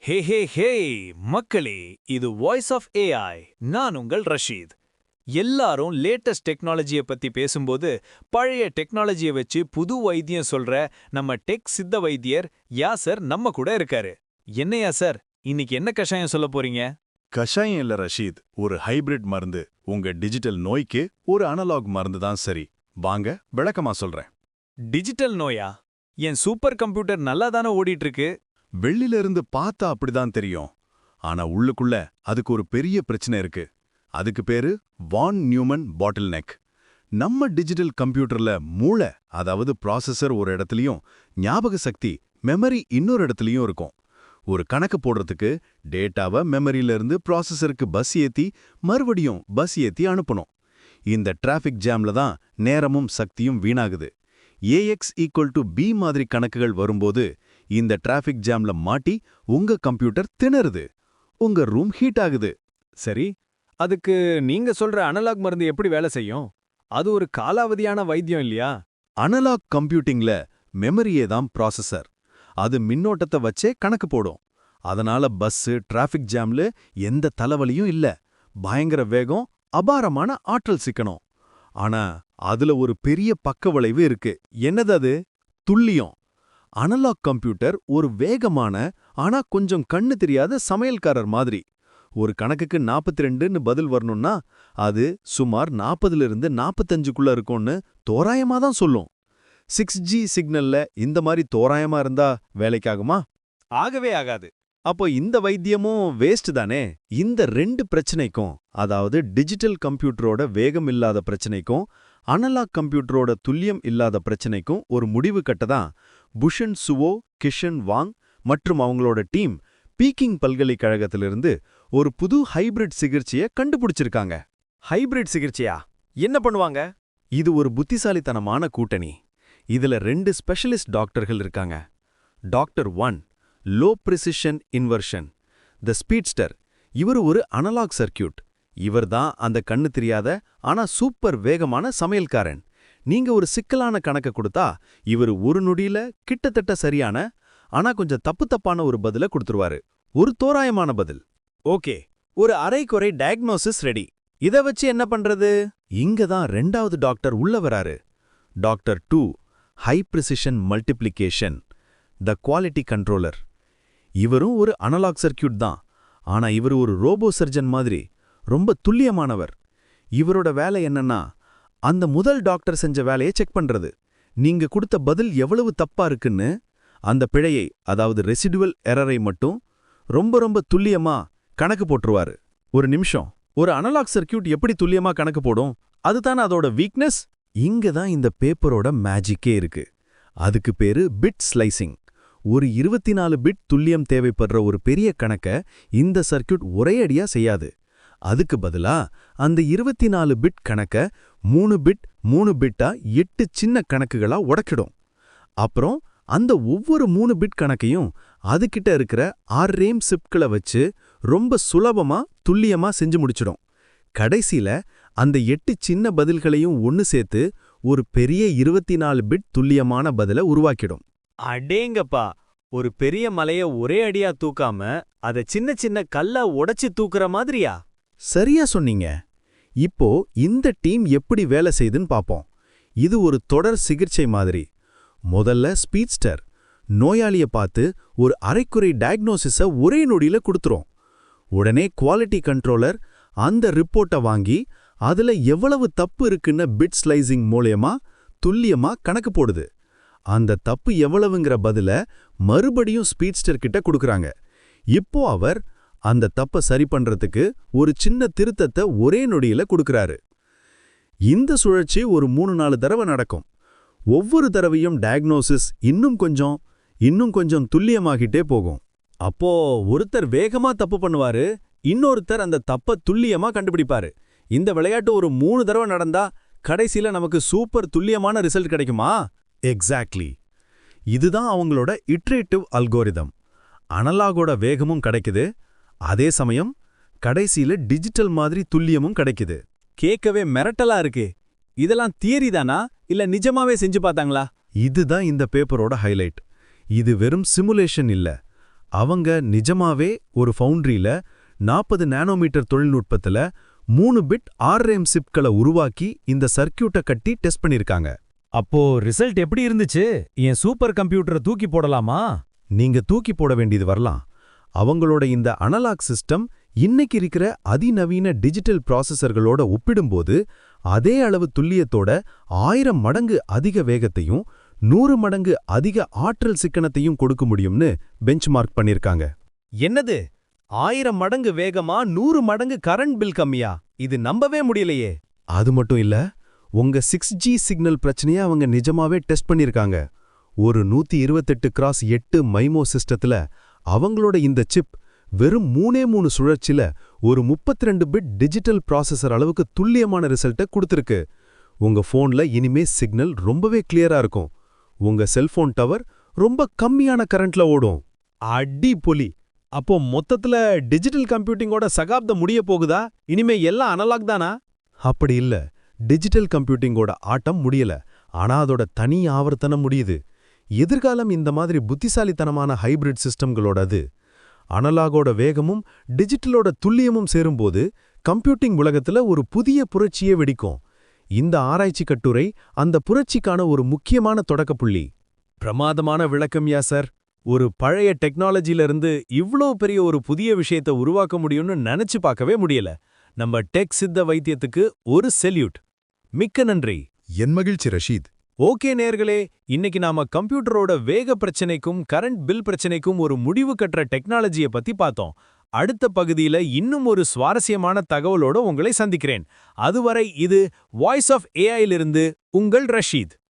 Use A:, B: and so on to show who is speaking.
A: ஹே ஹே ஹே மக்களே இது voice of AI நான் உங்கள் ரஷீத். எல்லாரும் லேட்டஸ்ட் டெக்னாலஜியை பத்தி பேசும்போது பழைய டெக்னாலஜியை வச்சு புது வைத்தியம் சொல்ற நம்ம டெக் சித்த வைத்தியர் யாசர் நம்ம கூட இருக்காரு. என்னையா சார் இன்னைக்கு என்ன கஷாயம் சொல்ல போறீங்க?
B: கஷாயம் இல்ல ரஷீத் ஒரு ஹைபிரிட் மருந்து. உங்க டிஜிட்டல் நோய்க்கு ஒரு அனலாக் மருந்து தான் சரி. வாங்க விளக்கமா சொல்றேன்.
A: டிஜிட்டல் நோயா? என் சூப்பர் கம்ப்யூட்டர் நல்லா தானே ஓடிட்டு இருக்கு?
B: வெளியில இருந்து பார்த்தா அப்படிதான் தெரியும். ஆனா உள்ளுக்குள்ள அதுக்கு ஒரு பெரிய பிரச்சனை இருக்கு. அதுக்கு பேரு வான் நியூமன் பாட்டில் நெக் நம்ம டிஜிட்டல் கம்ப்யூட்டர்ல மூளை அதாவது ப்ராசஸர் ஒரு இடத்துலயும் ஞாபக சக்தி மெமரி இன்னொரு இடத்துலயும் இருக்கும். ஒரு கணக்கு போடுறதுக்கு டேட்டாவை மெமரியிலிருந்து ப்ராசஸருக்கு பஸ் ஏத்தி மறுபடியும் பஸ் ஏத்தி அனுப்பணும். இந்த டிராஃபிக் ஜாம்ல தான் நேரமும் சக்தியும் வீணாகுது. A x equal to b மாதிரி கணக்குகள் வரும்போது இந்த டிராஃபிக் ஜாம்ல மாட்டி உங்க கம்ப்யூட்டர் திணறுது. உங்க ரூம் ஹீட் ஆகுது.
A: சரி அதுக்கு நீங்க சொல்ற அனலாக் மருந்து எப்படி வேலை செய்யும்? அது ஒரு காலாவதியான வைத்தியம் இல்லையா?
B: அனலாக் கம்ப்யூட்டிங்ல மெமரியே தான் ப்ராசஸர். அது மின்னோட்டத்தை வச்சே கணக்கு போடும். அதனால பஸ்ஸு டிராஃபிக் ஜாம்ல எந்த தலைவலியும் இல்ல. பயங்கர வேகம் அபாரமான ஆற்றல் சிக்கணும் ஆனா அதுல ஒரு பெரிய பக்க விளைவு இருக்கு. என்னது அது? துல்லியம். அனலாக் கம்ப்யூட்டர் ஒரு வேகமான ஆனா கொஞ்சம் கண்ணு தெரியாத சமையல்காரர் மாதிரி. ஒரு கணக்குக்கு 42 ரெண்டுன்னு பதில் வரணும்னா அது சுமார் நாற்பதுலேருந்து நாற்பத்தஞ்சுக்குள்ள இருக்கும்னு தோராயமா தான் சொல்லும். சிக்ஸ் ஜி சிக்னல்ல இந்த மாதிரி தோராயமா இருந்தா வேலைக்காகுமா?
A: ஆகவே ஆகாது.
B: அப்போ இந்த வைத்தியமும் வேஸ்ட் தானே? இந்த ரெண்டு பிரச்சனைக்கும் அதாவது டிஜிட்டல் கம்ப்யூட்டரோட வேகம் இல்லாத பிரச்சனைக்கும் அனலாக் கம்ப்யூட்டரோட துல்லியம் இல்லாத பிரச்சனைக்கும் ஒரு முடிவு கட்டதான் புஷன் சுவோ கிஷன் வாங் மற்றும் அவங்களோட டீம் பீக்கிங் பல்கலைக்கழகத்திலிருந்து ஒரு புது ஹைபிரிட் சிகிச்சையை கண்டுபிடிச்சிருக்காங்க.
A: ஹைபிரிட் சிகிச்சையா? என்ன பண்ணுவாங்க?
B: இது ஒரு புத்திசாலித்தனமான கூட்டணி. இதுல ரெண்டு ஸ்பெஷலிஸ்ட் டாக்டர்கள் இருக்காங்க. Doctor one low precision inversion. The speedster இவர் ஒரு அனலாக் சர்க்கியூட் இவர்தான் அந்த கண்ணு தெரியாத ஆனா சூப்பர் வேகமான சமையல்காரன். நீங்க ஒரு சிக்கலான கணக்க கொடுத்தா இவர் ஒரு நொடியில கிட்டத்தட்ட சரியான ஆனா கொஞ்சம் தப்பு தப்பான ஒரு பதில கொடுத்துருவாரு. ஒரு தோராயமான பதில்.
A: ஓகே ஒரு அரை குறை டயக்னோசிஸ் ரெடி. இத வச்சு என்ன பண்றது?
B: இங்க தான் ரெண்டாவது டாக்டர் உள்ள வராரு. Doctor two high precision multiplication the quality controller. இவரும் ஒரு அனலாக் சர்க்கியூட் தான். ஆனா இவர் ஒரு ரோபோ சர்ஜன் மாதிரி. ரொம்ப துல்லியமானவர். இவரோட வேலை என்னன்னா அந்த முதல் டாக்டர் செஞ்ச வேலையை செக் பண்றது. நீங்க கொடுத்த பதில் எவ்வளவு தப்பா இருக்குன்னு அந்த பிழையை அதாவது ரெசிடுவல் எரரை மட்டும் ரொம்ப ரொம்ப துல்லியமா கணக்கு போட்டுருவாரு. ஒரு நிமிஷம். ஒரு அனலாக் சர்க்கியூட் எப்படி துல்லியமா கணக்கு போடும்? அதுதானே அதோட வீக்னஸ் இங்க தான் இந்த பேப்பரோட மேஜிக்கே இருக்கு. அதுக்கு பேரு பிட் ஸ்லைசிங் ஒரு இருபத்தி நாலு பிட் துல்லியம் தேவைப்படுற ஒரு பெரிய கணக்க இந்த சர்க்கியூட் ஒரேயடியா செய்யாது. அதுக்கு பதிலா அந்த இருபத்தி நாலு பிட் கணக்க மூணு பிட் மூணு பிட்டா எட்டு சின்ன கணக்குகளா உடைக்கிடும். அப்புறம் அந்த ஒவ்வொரு மூணு பிட் கணக்கையும் அதுகிட்ட இருக்கிற ஆர் ரேம் சிப்களை வச்சு ரொம்ப சுலபமா துல்லியமா செஞ்சு முடிச்சிடும். கடைசியில அந்த எட்டு சின்ன பதில்களையும் ஒன்னு சேர்த்து ஒரு பெரிய இருபத்தி நாலு பிட் துல்லியமான பதில உருவாக்கிடும்.
A: அடேங்கப்பா! ஒரு பெரிய மலைய ஒரே அடியா தூக்காம அத சின்ன சின்ன கல்லா உடைச்சு தூக்குற மாதிரியா?
B: சரியா சொன்னீங்க. இப்போ இந்த டீம் எப்படி வேலை செய்யுதுன்னு பாப்போம். இது ஒரு தொடர் சிகிச்சை மாதிரி. முதல்ல ஸ்பீட்ஸ்டர். நோயாளிய பார்த்து ஒரு அரைக்குறை டயக்னோசிஸ ஒரே நொடியில கொடுத்துரும். உடனே குவாலிட்டி கண்ட்ரோலர் அந்த ரிப்போர்ட்டை வாங்கி அதுல எவ்வளவு தப்பு இருக்குன்னு பிட் ஸ்லைசிங் மூலயமா துல்லியமா கணக்கு போடுது. அந்த தப்பு எவ்வளவுங்கிற பதில மறுபடியும் ஸ்பீட்ஸ்டர் கிட்ட கொடுக்குறாங்க. இப்போ அவர் அந்த தப்ப சரி பண்றதுக்கு ஒரு சின்ன திருத்தத்தை ஒரே நொடியில கொடுக்கறாரு. இந்த சுழற்சி ஒரு மூணு நாலு தடவை நடக்கும். ஒவ்வொரு தடவையும் டயக்னோசிஸ் இன்னும் கொஞ்சம் இன்னும் கொஞ்சம் துல்லியமாகிட்டே போகும்.
A: அப்போ ஒருத்தர் வேகமா தப்பு பண்ணுவாரு இன்னொருத்தர் அந்த தப்பை துல்லியமா கண்டுபிடிப்பாரு. இந்த விளையாட்டு ஒரு மூணு தடவை நடந்தா கடைசியில நமக்கு சூப்பர் துல்லியமான ரிசல்ட் கிடைக்குமா?
B: எக்ஸாக்ட்லி இதுதான் அவங்களோட இட்ரேட்டிவ் அல்கோரிதம் அனலாகோட வேகமும் கிடைக்குது அதே சமயம் கடைசியில டிஜிட்டல் மாதிரி துல்லியமும் கிடைக்குது.
A: கேட்கவே மிரட்டலா இருக்கு. இதெல்லாம் தியரி தானா? இல்ல நிஜமாவே செஞ்சு பார்த்தாங்களா?
B: இதுதான் இந்த பேப்பரோட ஹைலைட் இது வெறும் சிமுலேஷன் இல்ல. அவங்க நிஜமாவே ஒரு ஃபவுண்ட்ரியில நாற்பது நானோமீட்டர் தொழில்நுட்பத்துல மூணு பிட் ஆர்எம் சிப்களை உருவாக்கி இந்த சர்க்கியூட்டை கட்டி டெஸ்ட் பண்ணிருக்காங்க
C: அப்போ ரிசல்ட் எப்படி இருந்துச்சு? என் சூப்பர் கம்ப்யூட்டரை தூக்கி போடலாமா?
B: நீங்க தூக்கி போட வேண்டியது வரலாம். அவங்களோட இந்த அனலாக் சிஸ்டம் இன்னைக்கு இருக்கிற அதிநவீன டிஜிட்டல் ப்ராசஸர்களோட ஒப்பிடும்போது அதே அளவு துல்லியத்தோட ஆயிரம் மடங்கு அதிக வேகத்தையும் நூறு மடங்கு அதிக ஆற்றல் சிக்கனத்தையும் கொடுக்க முடியும்னு பெஞ்ச்மார்க் பண்ணிருக்காங்க.
C: என்னது? ஆயிரம் மடங்கு வேகமா நூறு மடங்கு கரண்ட் பில் கம்மியா? இது நம்பவே முடியலையே.
B: அது மட்டும் இல்ல உங்க சிக்ஸ் ஜி சிக்னல் பிரச்சனைய அவங்க நிஜமாவே டெஸ்ட் பண்ணிருக்காங்க. ஒரு நூத்தி இருபத்தெட்டு கிராஸ் எட்டு மைமோ சிஸ்டத்துல அவங்களோட இந்த சிப் வெறும் மூணே மூணு சுழற்சில ஒரு 32 பிட் டிஜிட்டல் ப்ராசஸர் அளவுக்கு துல்லியமான ரிசல்ட்டை கொடுத்துருக்கு. உங்க ஃபோன்ல இனிமே சிக்னல் ரொம்பவே கிளியரா இருக்கும். உங்க செல்போன் டவர் ரொம்ப கம்மியான கரண்ட்ல ஓடும்.
C: அடி பொலி! அப்போ மொத்தத்துல டிஜிட்டல் கம்ப்யூட்டிங்கோட சகாப்தம் முடிய போகுதா? இனிமே எல்லாம் அனலாக் தானா?
B: அப்படி இல்ல. டிஜிட்டல் கம்ப்யூட்டிங்கோட ஆட்டம் முடியல. ஆனா அதோட தனி ஆவர்த்தனம் முடியுது. எதிர்காலம் இந்த மாதிரி புத்திசாலித்தனமான ஹைபிரிட் சிஸ்டம்களோடது. அனலாகோட வேகமும் டிஜிட்டலோட துல்லியமும் சேரும்போது கம்ப்யூட்டிங் உலகத்துல ஒரு புதிய புரட்சியே வெடிக்கும். இந்த ஆராய்ச்சி கட்டுரை அந்த புரட்சிக்கான ஒரு முக்கியமான தொடக்கப்புள்ளி
C: பிரமாதமான விளக்கம்யா சார். ஒரு பழைய டெக்னாலஜில இருந்து இவ்ளோ பெரிய ஒரு புதிய விஷயத்தை உருவாக்க முடியும்னு நினைச்சு பார்க்கவே முடியல. நம்ம டெக் சித்த வைத்தியத்துக்கு ஒரு செல்யூட். மிக்க நன்றி.
D: என் மகிழ்ச்சி ரஷீத்.
C: ஓகே நேர்களே இன்னைக்கு நாம கம்ப்யூட்டரோட வேக பிரச்சனைக்கும் கரண்ட் பில் பிரச்சனைக்கும் ஒரு முடிவு கட்டுற டெக்னாலஜியை பத்தி பார்த்தோம். அடுத்த பகுதியில இன்னும் ஒரு சுவாரஸ்யமான தகவலோட உங்களை சந்திக்கிறேன். அதுவரை இது வாய்ஸ் ஆஃப் ஏஐலிருந்து உங்கள் ரஷீத்.